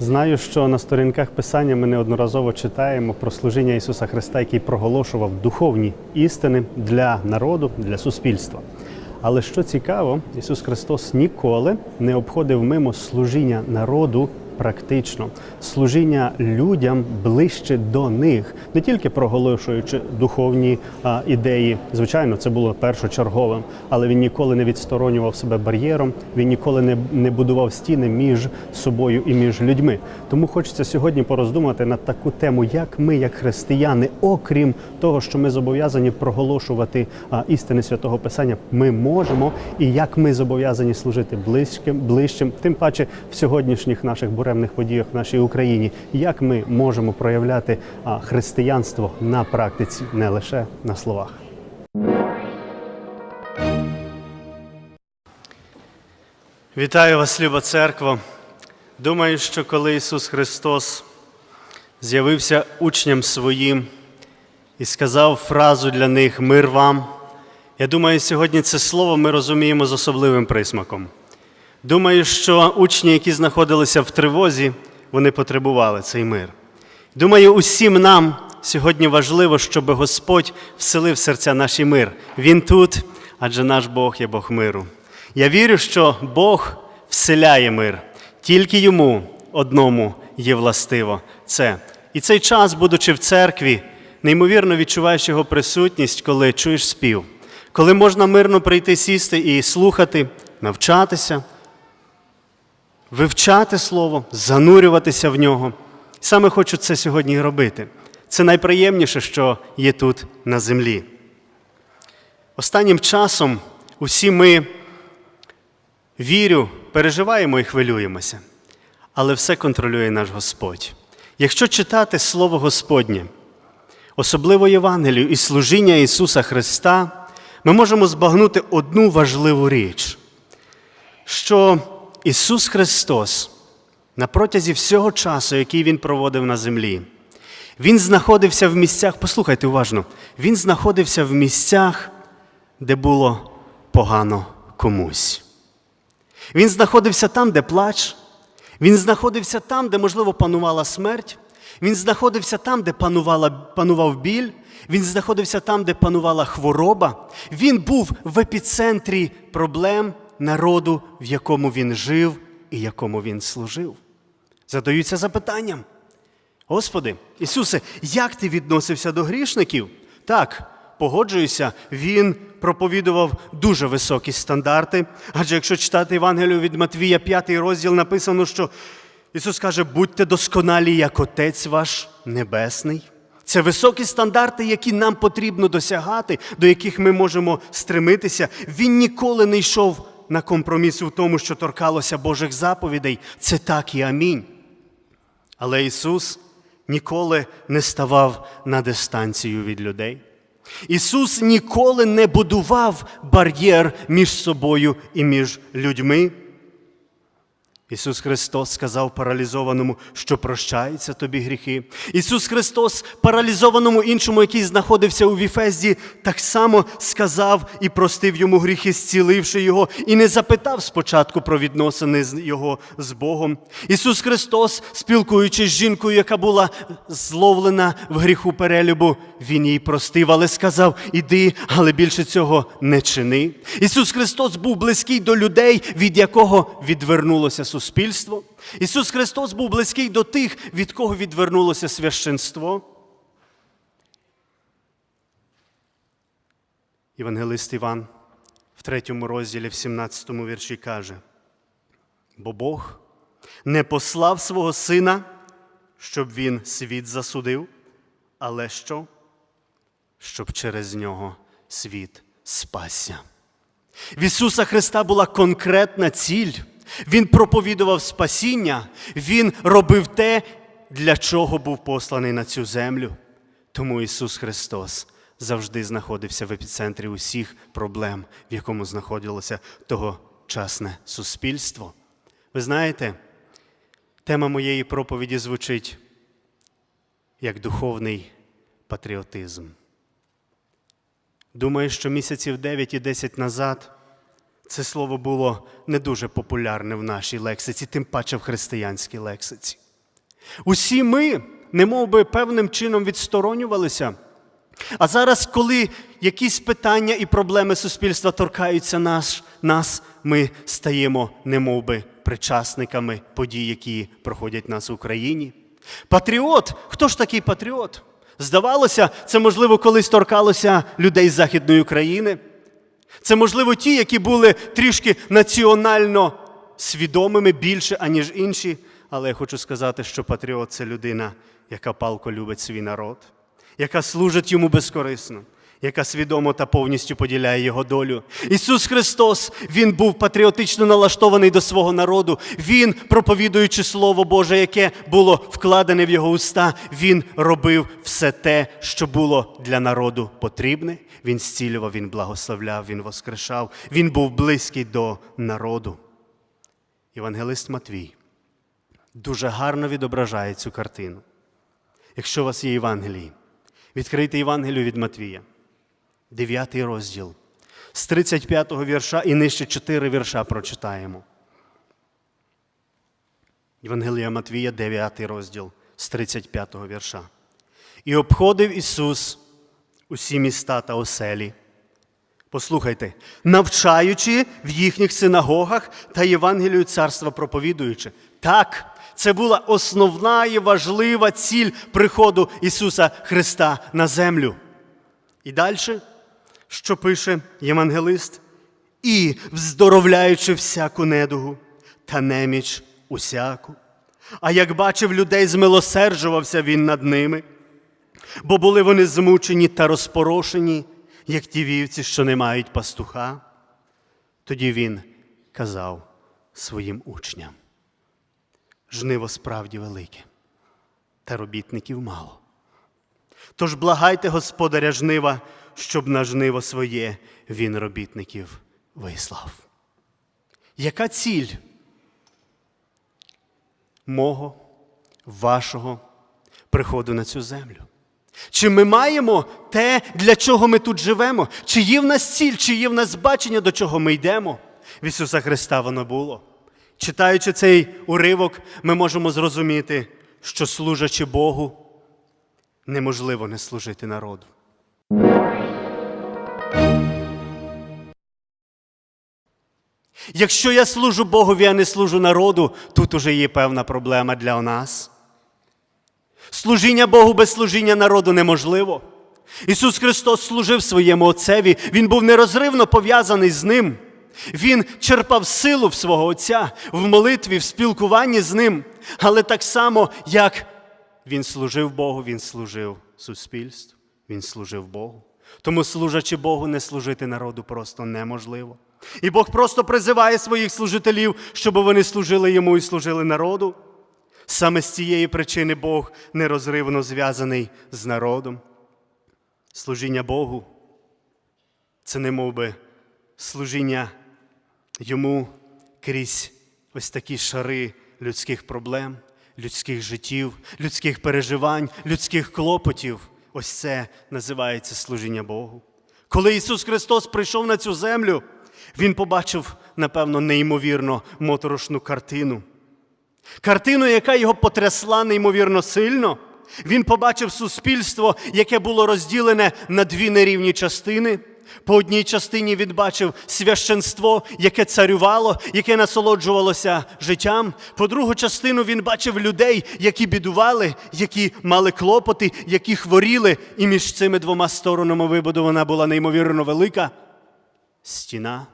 Знаю, що на сторінках Писання ми неодноразово читаємо про служіння Ісуса Христа, який проголошував духовні істини для народу, для суспільства. Але що цікаво, Ісус Христос ніколи не обходив мимо служіння народу практично, служіння людям ближче до них, не тільки проголошуючи духовні а, ідеї. Звичайно, це було першочерговим, але він ніколи не відсторонював себе бар'єром, він ніколи не, не будував стіни між собою і між людьми. Тому хочеться сьогодні пороздумати над таку тему, як ми, як християни, окрім того, що ми зобов'язані проголошувати а, істини святого Писання, ми можемо і як ми зобов'язані служити близьким, ближчим, тим паче в сьогоднішніх наших буремних подіях в нашій Україні, як ми можемо проявляти християнство на практиці, не лише на словах. Вітаю вас, люба церква. Думаю, що коли Ісус Христос з'явився учням своїм і сказав фразу для них Мир вам. Я думаю, сьогодні це слово ми розуміємо з особливим присмаком. Думаю, що учні, які знаходилися в тривозі, вони потребували цей мир. Думаю, усім нам сьогодні важливо, щоб Господь вселив в серця наші мир. Він тут, адже наш Бог є Бог миру. Я вірю, що Бог вселяє мир, тільки йому одному є властиво це. І цей час, будучи в церкві, неймовірно відчуваєш його присутність, коли чуєш спів, коли можна мирно прийти сісти і слухати, навчатися, вивчати слово, занурюватися в нього. Саме хочу це сьогодні робити. Це найприємніше, що є тут на землі. Останнім часом усі ми вірю, переживаємо і хвилюємося, але все контролює наш Господь. Якщо читати Слово Господнє, особливо Євангелію і служіння Ісуса Христа, ми можемо збагнути одну важливу річ, що Ісус Христос на протязі всього часу, який Він проводив на землі, Він знаходився в місцях, послухайте уважно, Він знаходився в місцях, де було погано комусь. Він знаходився там, де плач, він знаходився там, де, можливо, панувала смерть, він знаходився там, де панувала, панував біль, він знаходився там, де панувала хвороба. Він був в епіцентрі проблем народу, в якому він жив і якому він служив. Задаються запитанням. Господи, Ісусе, як ти відносився до грішників? Так, погоджуюся, Він проповідував дуже високі стандарти. Адже якщо читати Євангелію від Матвія, 5 розділ, написано, що Ісус каже, будьте досконалі, як Отець ваш Небесний. Це високі стандарти, які нам потрібно досягати, до яких ми можемо стремитися. Він ніколи не йшов на компроміс у тому, що торкалося Божих заповідей. Це так і амінь. Але Ісус ніколи не ставав на дистанцію від людей. Ісус ніколи не будував бар'єр між собою і між людьми. Ісус Христос сказав паралізованому, що прощаються тобі гріхи. Ісус Христос паралізованому іншому, який знаходився у Віфезді, так само сказав і простив йому гріхи, зціливши його, і не запитав спочатку про відносини його з Богом. Ісус Христос, спілкуючись з жінкою, яка була зловлена в гріху перелюбу, Він їй простив, але сказав: Іди, але більше цього не чини. Ісус Христос був близький до людей, від якого відвернулося суспільство. Ісус Христос був близький до тих, від кого відвернулося священство. Євангелист Іван в третьому розділі, в 17 вірші каже: Бо Бог не послав свого Сина, щоб Він світ засудив, але що? Щоб через нього світ спасся. В Ісуса Христа була конкретна ціль. Він проповідував спасіння, Він робив те, для чого був посланий на цю землю. Тому Ісус Христос завжди знаходився в епіцентрі усіх проблем, в якому знаходилося тогочасне суспільство. Ви знаєте, тема моєї проповіді звучить як духовний патріотизм. Думаю, що місяців 9 і 10 назад це слово було не дуже популярне в нашій лексиці, тим паче в християнській лексиці. Усі ми, немов би певним чином відсторонювалися. А зараз, коли якісь питання і проблеми суспільства торкаються нас, нас ми стаємо немов би причасниками подій, які проходять нас в Україні. Патріот, хто ж такий патріот? Здавалося, це можливо колись торкалося людей з Західної України. Це, можливо, ті, які були трішки національно свідомими більше, аніж інші. Але я хочу сказати, що патріот це людина, яка палко любить свій народ, яка служить йому безкорисно, яка свідомо та повністю поділяє його долю. Ісус Христос, Він був патріотично налаштований до свого народу. Він, проповідуючи Слово Боже, яке було вкладене в його уста, Він робив все те, що було для народу потрібне. Він зцілював, він благословляв, він воскрешав, він був близький до народу. Євангелист Матвій дуже гарно відображає цю картину. Якщо у вас є Євангелії, відкрийте Євангелію від Матвія, 9 розділ, з 35 вірша і нижче 4 вірша прочитаємо. Євангелія Матвія, 9 розділ з 35 вірша. І обходив Ісус усі міста та оселі. Послухайте, навчаючи в їхніх синагогах та Євангелію царства проповідуючи. Так, це була основна і важлива ціль приходу Ісуса Христа на землю. І далі, що пише євангелист? І вздоровляючи всяку недугу та неміч усяку. А як бачив людей, змилосерджувався він над ними, бо були вони змучені та розпорошені, як ті вівці, що не мають пастуха. Тоді він казав своїм учням: жниво справді велике, та робітників мало. Тож благайте Господаря жнива, щоб на жниво своє він робітників вислав. Яка ціль мого, вашого приходу на цю землю? Чи ми маємо те, для чого ми тут живемо? Чи є в нас ціль, чи є в нас бачення, до чого ми йдемо? В Ісуса Христа воно було. Читаючи цей уривок, ми можемо зрозуміти, що служачи Богу, неможливо не служити народу. Якщо я служу Богові, а не служу народу, тут уже є певна проблема для нас. Служіння Богу без служіння народу неможливо. Ісус Христос служив своєму Отцеві, Він був нерозривно пов'язаний з ним. Він черпав силу в свого Отця в молитві, в спілкуванні з ним. Але так само, як він служив Богу, він служив суспільству, він служив Богу. Тому, служачи Богу, не служити народу просто неможливо. І Бог просто призиває своїх служителів, щоб вони служили йому і служили народу. Саме з цієї причини Бог нерозривно зв'язаний з народом. Служіння Богу це не мов би служіння йому крізь ось такі шари людських проблем, людських життів, людських переживань, людських клопотів. Ось це називається служіння Богу. Коли Ісус Христос прийшов на цю землю, Він побачив, напевно, неймовірно моторошну картину. Картину, яка його потрясла неймовірно сильно. Він побачив суспільство, яке було розділене на дві нерівні частини. По одній частині він бачив священство, яке царювало, яке насолоджувалося життям. По другу частину він бачив людей, які бідували, які мали клопоти, які хворіли, і між цими двома сторонами вибудована була неймовірно велика стіна.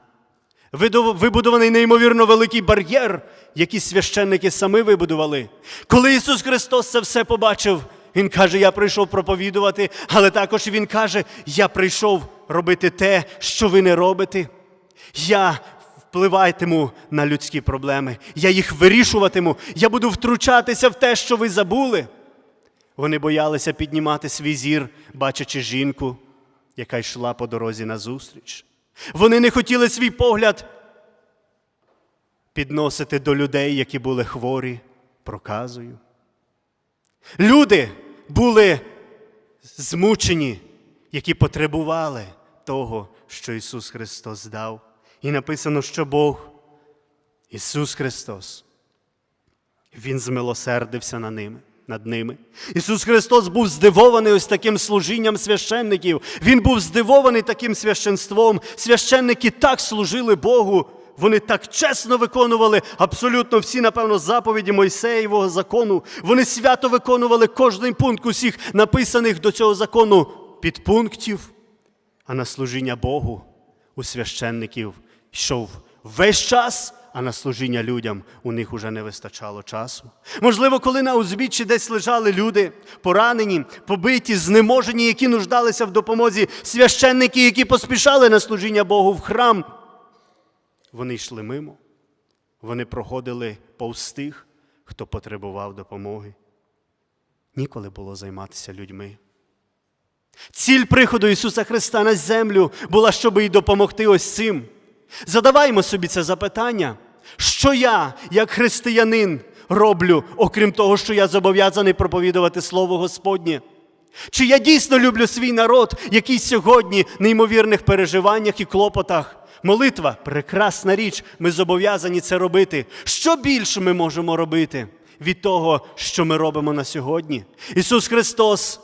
Вибудований неймовірно великий бар'єр, який священники самі вибудували. Коли Ісус Христос це все побачив, Він каже, я прийшов проповідувати, але також Він каже, я прийшов робити те, що ви не робите. Я впливатиму на людські проблеми, я їх вирішуватиму, я буду втручатися в те, що ви забули. Вони боялися піднімати свій зір, бачачи жінку, яка йшла по дорозі назустріч. Вони не хотіли свій погляд підносити до людей, які були хворі проказою. Люди були змучені, які потребували того, що Ісус Христос дав. І написано, що Бог, Ісус Христос, Він змилосердився на ними. Над ними. Ісус Христос був здивований ось таким служінням священників. Він був здивований таким священством. Священники так служили Богу. Вони так чесно виконували абсолютно всі, напевно, заповіді Мойсеєвого закону. Вони свято виконували кожний пункт усіх написаних до цього закону підпунктів. А на служіння Богу у священників йшов весь час, а на служіння людям у них уже не вистачало часу. Можливо, коли на узбіччі десь лежали люди, поранені, побиті, знеможені, які нуждалися в допомозі, священники, які поспішали на служіння Богу в храм, вони йшли мимо, вони проходили повз тих, хто потребував допомоги. Ніколи було займатися людьми. Ціль приходу Ісуса Христа на землю була, щоб і допомогти ось цим. Задаваймо собі це запитання, що я, як християнин, роблю, окрім того, що я зобов'язаний проповідувати Слово Господнє. Чи я дійсно люблю свій народ, який сьогодні в неймовірних переживаннях і клопотах? Молитва прекрасна річ, ми зобов'язані це робити. Що більше ми можемо робити від того, що ми робимо на сьогодні? Ісус Христос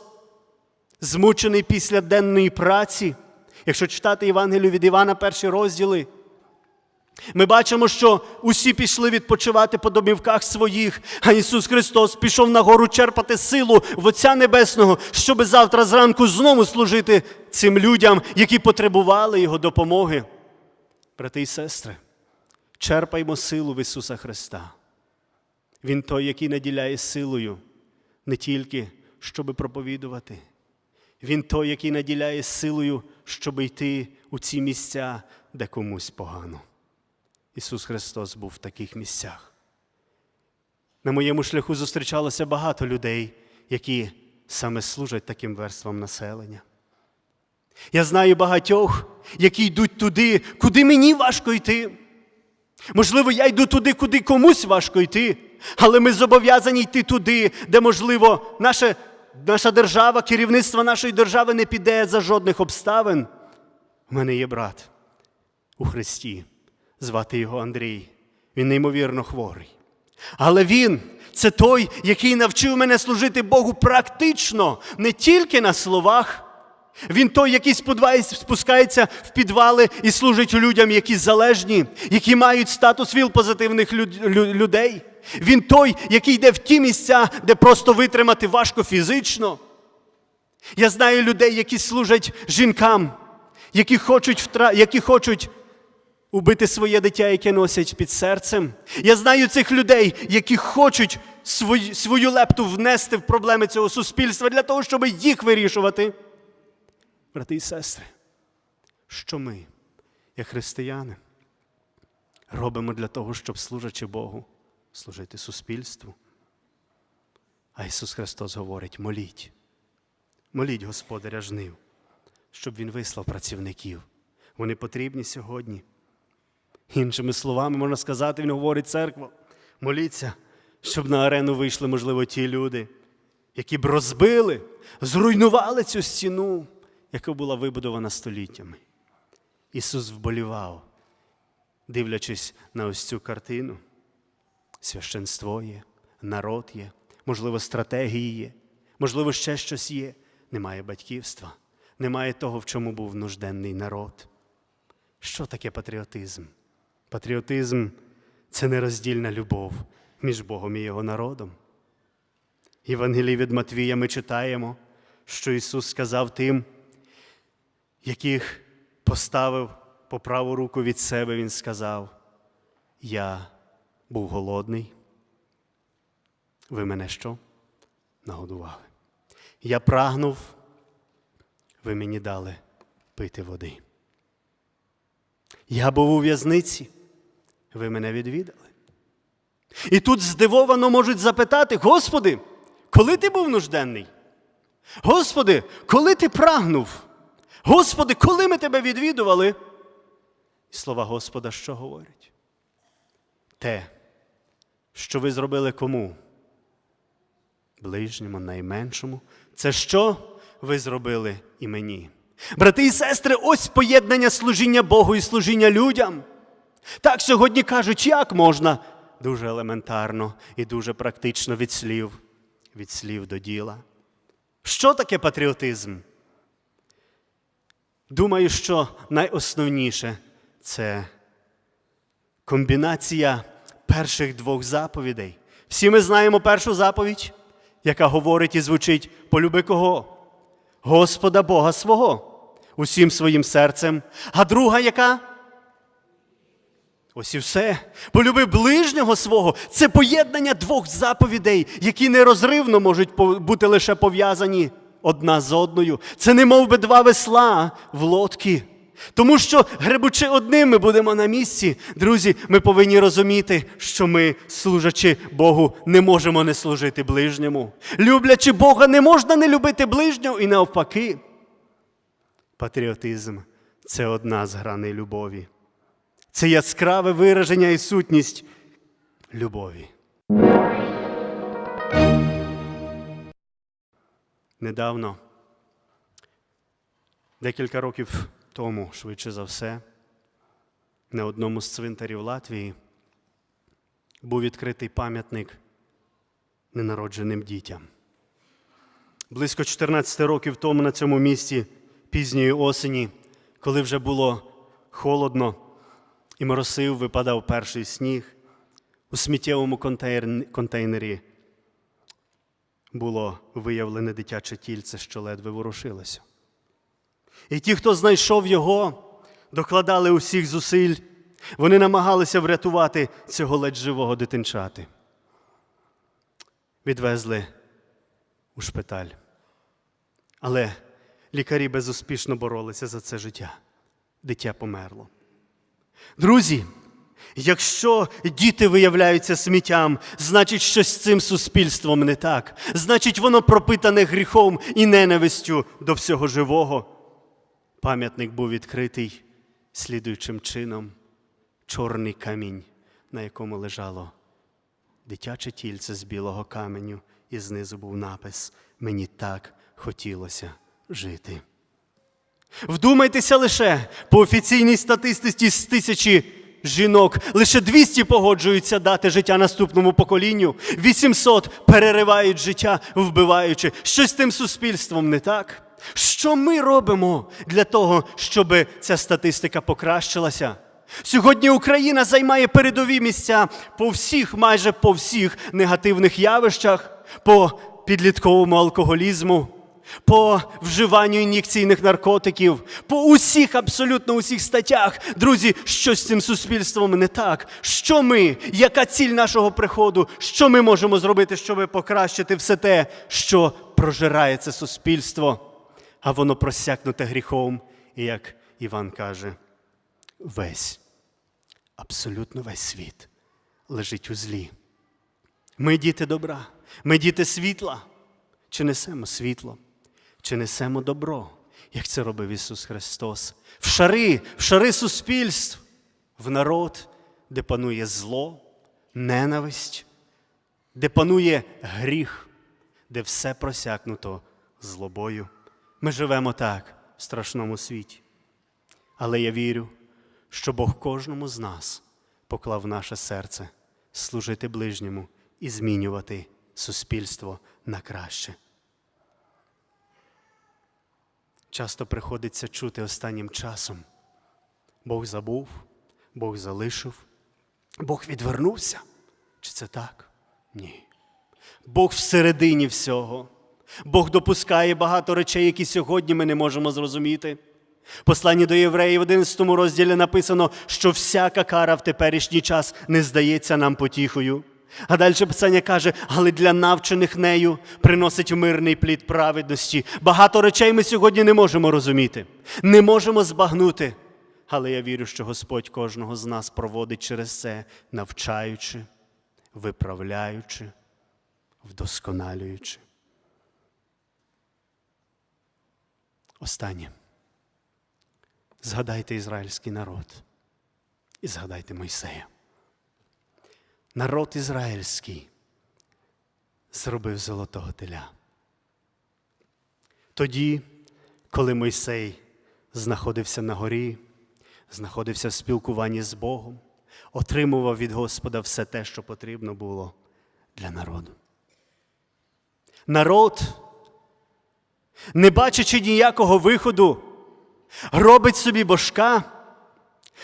змучений після денної праці. Якщо читати Євангелію від Івана, перші розділи, ми бачимо, що усі пішли відпочивати по домівках своїх, а Ісус Христос пішов на гору черпати силу в Отця Небесного, щоби завтра зранку знову служити цим людям, які потребували Його допомоги. Брати і сестри, черпаймо силу в Ісуса Христа. Він той, який наділяє силою не тільки, щоби проповідувати. Він той, який наділяє силою, щоб йти у ці місця, де комусь погано. Ісус Христос був в таких місцях. На моєму шляху зустрічалося багато людей, які саме служать таким верствам населення. Я знаю багатьох, які йдуть туди, куди мені важко йти. Можливо, я йду туди, куди комусь важко йти, але ми зобов'язані йти туди, де, можливо, наше, наша держава, керівництво нашої держави не піде за жодних обставин. У мене є брат у Христі, звати його Андрій. Він неймовірно хворий. Але він це той, який навчив мене служити Богу практично, не тільки на словах. Він той, який спускається в підвали і служить людям, які залежні, які мають статус віл позитивних людей. Він той, який йде в ті місця, де просто витримати важко фізично. Я знаю людей, які служать жінкам, які хочуть, втра... які хочуть убити своє дитя, яке носять під серцем. Я знаю цих людей, які хочуть свою, свою лепту внести в проблеми цього суспільства для того, щоб їх вирішувати. Брати і сестри, що ми, як християни, робимо для того, щоб, служачи Богу, служити суспільству? А Ісус Христос говорить: моліть, моліть Господаря жнив, щоб Він вислав працівників. Вони потрібні сьогодні. Іншими словами, можна сказати, Він говорить церква, моліться, щоб на арену вийшли, можливо, ті люди, які б розбили, зруйнували цю стіну яка була вибудована століттями. Ісус вболівав, дивлячись на ось цю картину. Священство є, народ є, можливо, стратегії є, можливо, ще щось є. Немає батьківства, немає того, в чому був нужденний народ. Що таке патріотизм? Патріотизм це нероздільна любов між Богом і Його народом. Євангелії від Матвія ми читаємо, що Ісус сказав тим, яких поставив по праву руку від себе, Він сказав, я був голодний. Ви мене що? Нагодували. Я прагнув, ви мені дали пити води. Я був у в'язниці, ви мене відвідали. І тут здивовано можуть запитати, Господи, коли ти був нужденний? Господи, коли ти прагнув? Господи, коли ми тебе відвідували? І слова Господа що говорять? Те, що ви зробили кому? Ближньому, найменшому. Це що ви зробили і мені? Брати і сестри, ось поєднання служіння Богу і служіння людям. Так сьогодні кажуть, як можна? Дуже елементарно і дуже практично від слів. від слів до діла. Що таке патріотизм? Думаю, що найосновніше це комбінація перших двох заповідей. Всі ми знаємо першу заповідь, яка говорить і звучить полюби кого? Господа Бога свого усім своїм серцем. А друга яка? Ось і все. Полюби ближнього свого це поєднання двох заповідей, які нерозривно можуть бути лише пов'язані одна з одною. Це не мов би два весла в лодці. Тому що, гребучи одним, ми будемо на місці. Друзі, ми повинні розуміти, що ми, служачи Богу, не можемо не служити ближньому. Люблячи Бога, не можна не любити ближнього і навпаки. Патріотизм це одна з граней любові. Це яскраве вираження і сутність любові. Недавно, декілька років тому, швидше за все, на одному з цвинтарів Латвії був відкритий пам'ятник ненародженим дітям. Близько 14 років тому на цьому місці, пізньої осені, коли вже було холодно і моросив, випадав перший сніг, у сміттєвому контейнері було виявлене дитяче тільце, що ледве ворушилося. І ті, хто знайшов його, докладали усіх зусиль, вони намагалися врятувати цього ледь живого дитинчати. Відвезли у шпиталь. Але лікарі безуспішно боролися за це життя. Дитя померло. Друзі, якщо діти виявляються сміттям, значить, щось з цим суспільством не так. Значить, воно пропитане гріхом і ненавистю до всього живого. Пам'ятник був відкритий слідуючим чином чорний камінь, на якому лежало дитяче тільце з білого каменю, і знизу був напис Мені так хотілося жити. Вдумайтеся лише по офіційній статистиці з тисячі жінок лише 200 погоджуються дати життя наступному поколінню, 800 переривають життя, вбиваючи. Щось з тим суспільством не так. Що ми робимо для того, щоб ця статистика покращилася? Сьогодні Україна займає передові місця по всіх, майже по всіх негативних явищах, по підлітковому алкоголізму, по вживанню ін'єкційних наркотиків, по усіх, абсолютно усіх статтях. Друзі, що з цим суспільством не так? Що ми, яка ціль нашого приходу? Що ми можемо зробити, щоб покращити все те, що прожирає це суспільство? А воно просякнуте гріхом, і як Іван каже, весь, абсолютно весь світ лежить у злі. Ми діти добра, ми діти світла. Чи несемо світло, чи несемо добро, як це робив Ісус Христос? В шари, в шари суспільств, в народ, де панує зло, ненависть, де панує гріх, де все просякнуто злобою. Ми живемо так в страшному світі. Але я вірю, що Бог кожному з нас поклав наше серце служити ближньому і змінювати суспільство на краще. Часто приходиться чути останнім часом. Бог забув, Бог залишив, Бог відвернувся. Чи це так? Ні. Бог всередині всього. Бог допускає багато речей, які сьогодні ми не можемо зрозуміти. В Посланні до євреїв в 11 розділі написано, що всяка кара в теперішній час не здається нам потіхою. А далі Писання каже, але для навчених нею приносить мирний плід праведності. Багато речей ми сьогодні не можемо розуміти, не можемо збагнути. Але я вірю, що Господь кожного з нас проводить через це, навчаючи, виправляючи, вдосконалюючи. Останнє. Згадайте ізраїльський народ і згадайте Мойсея. Народ ізраїльський зробив золотого теля. Тоді, коли Мойсей знаходився на горі, знаходився в спілкуванні з Богом, отримував від Господа все те, що потрібно було для народу. Народ, не бачачи ніякого виходу, робить собі божка,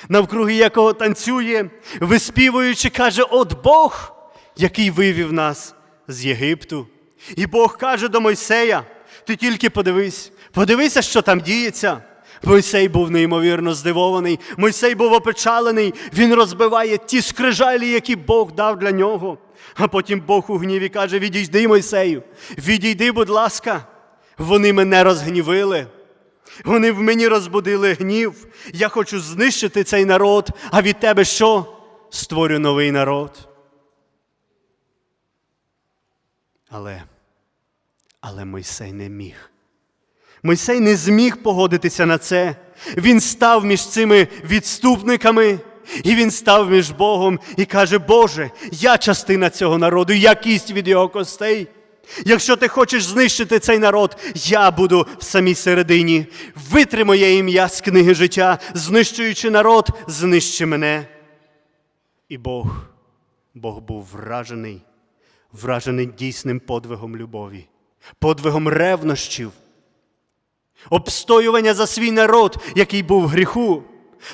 навкруги якого танцює, виспівуючи, каже: От Бог, який вивів нас з Єгипту. І Бог каже до Мойсея: ти тільки подивись, подивися, що там діється. Мойсей був неймовірно здивований, Мойсей був опечалений, він розбиває ті скрижалі, які Бог дав для нього. А потім Бог у гніві каже: Відійди, Мойсею, відійди, будь ласка. Вони мене розгнівили. Вони в мені розбудили гнів. Я хочу знищити цей народ, а від тебе що? Створю новий народ. Але, але Мойсей не міг. Мойсей не зміг погодитися на це. Він став між цими відступниками, і він став між Богом і каже: Боже, я частина цього народу, я кість від його костей. Якщо ти хочеш знищити цей народ, я буду в самій середині. Витри моє ім'я з книги життя, знищуючи народ, знищи мене. І Бог, Бог був вражений, вражений дійсним подвигом любові, подвигом ревнощів, обстоювання за свій народ, який був в гріху.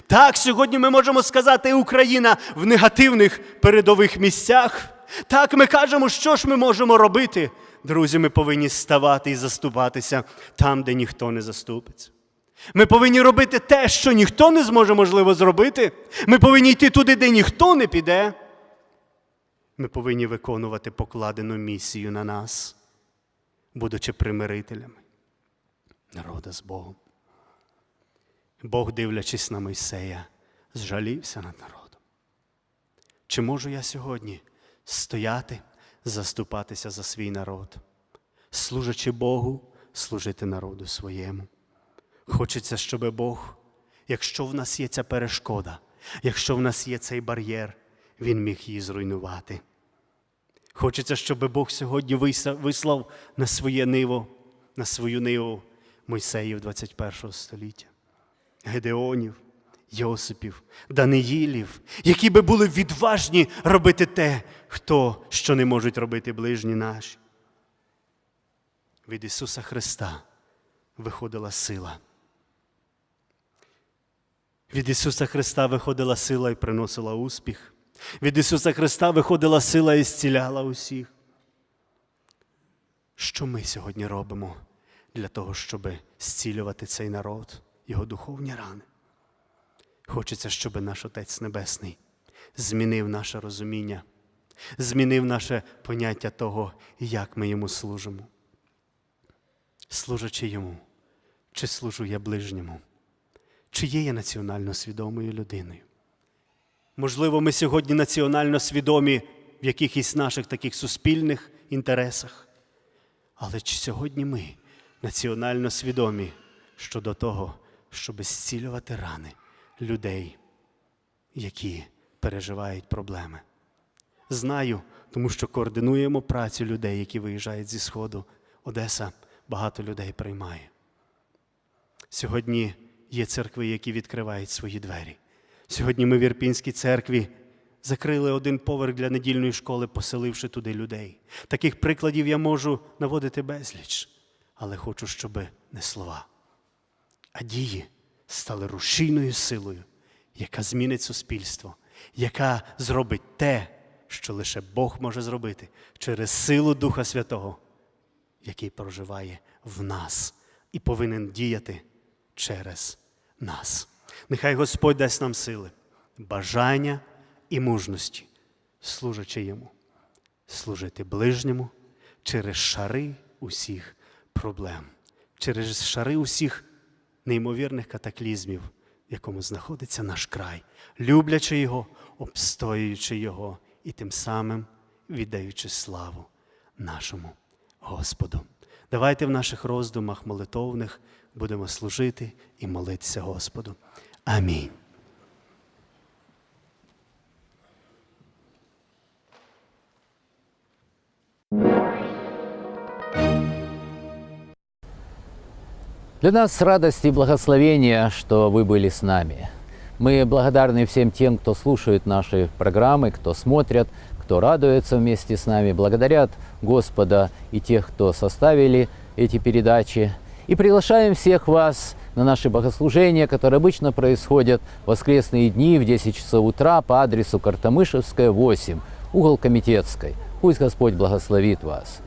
Так, сьогодні ми можемо сказати, Україна в негативних передових місцях. Так, ми кажемо, що ж ми можемо робити. Друзі, ми повинні ставати і заступатися там, де ніхто не заступиться. Ми повинні робити те, що ніхто не зможе, можливо, зробити. Ми повинні йти туди, де ніхто не піде. Ми повинні виконувати покладену місію на нас, будучи примирителями народа з Богом. Бог, дивлячись на Мойсея, зжалівся над народом. Чи можу я сьогодні стояти, заступатися за свій народ, служачи Богу, служити народу своєму? Хочеться, щоб Бог, якщо в нас є ця перешкода, якщо в нас є цей бар'єр, Він міг її зруйнувати. Хочеться, щоб Бог сьогодні вислав на своє ниво, на свою ниву Мойсеїв 21 століття, Гедеонів, Йосипів, Даниїлів, які би були відважні робити те, хто, що не можуть робити ближні наші. Від Ісуса Христа виходила сила. Від Ісуса Христа виходила сила і приносила успіх. Від Ісуса Христа виходила сила і зціляла усіх. Що ми сьогодні робимо для того, щоб зцілювати цей народ, його духовні рани? Хочеться, щоб наш Отець Небесний змінив наше розуміння, змінив наше поняття того, як ми йому служимо. Служачи йому, чи служу я ближньому, чи є я національно свідомою людиною? Можливо, ми сьогодні національно свідомі в якихось наших таких суспільних інтересах. Але чи сьогодні ми національно свідомі щодо того, щоб зцілювати рани людей, які переживають проблеми? Знаю, тому що координуємо працю людей, які виїжджають зі Сходу. Одеса багато людей приймає. Сьогодні є церкви, які відкривають свої двері. Сьогодні ми в Ірпінській церкві закрили один поверх для недільної школи, поселивши туди людей. Таких прикладів я можу наводити безліч, але хочу, щоб не слова, а дії стали рушійною силою, яка змінить суспільство, яка зробить те, що лише Бог може зробити через силу Духа Святого, який проживає в нас і повинен діяти через нас. Нехай Господь дасть нам сили, бажання і мужності, служачи йому, служити ближньому через шари усіх проблем, через шари усіх неймовірних катаклізмів, в якому знаходиться наш край, люблячи його, обстоюючи його і тим самим віддаючи славу нашому Господу. Давайте в наших роздумах молитовних будемо служити і молитися Господу. Амінь. Для нас радость и благословение, что вы были с нами. Мы благодарны всем тем, кто слушает наши программы, кто смотрят, кто радуется вместе с нами, благодарят Господа и тех, кто составили эти передачи. И приглашаем всех вас на наши богослужения, которые обычно происходят в воскресные дни в 10 часов утра по адресу Картамышевская, 8, угол Комитетской. Пусть Господь благословит вас.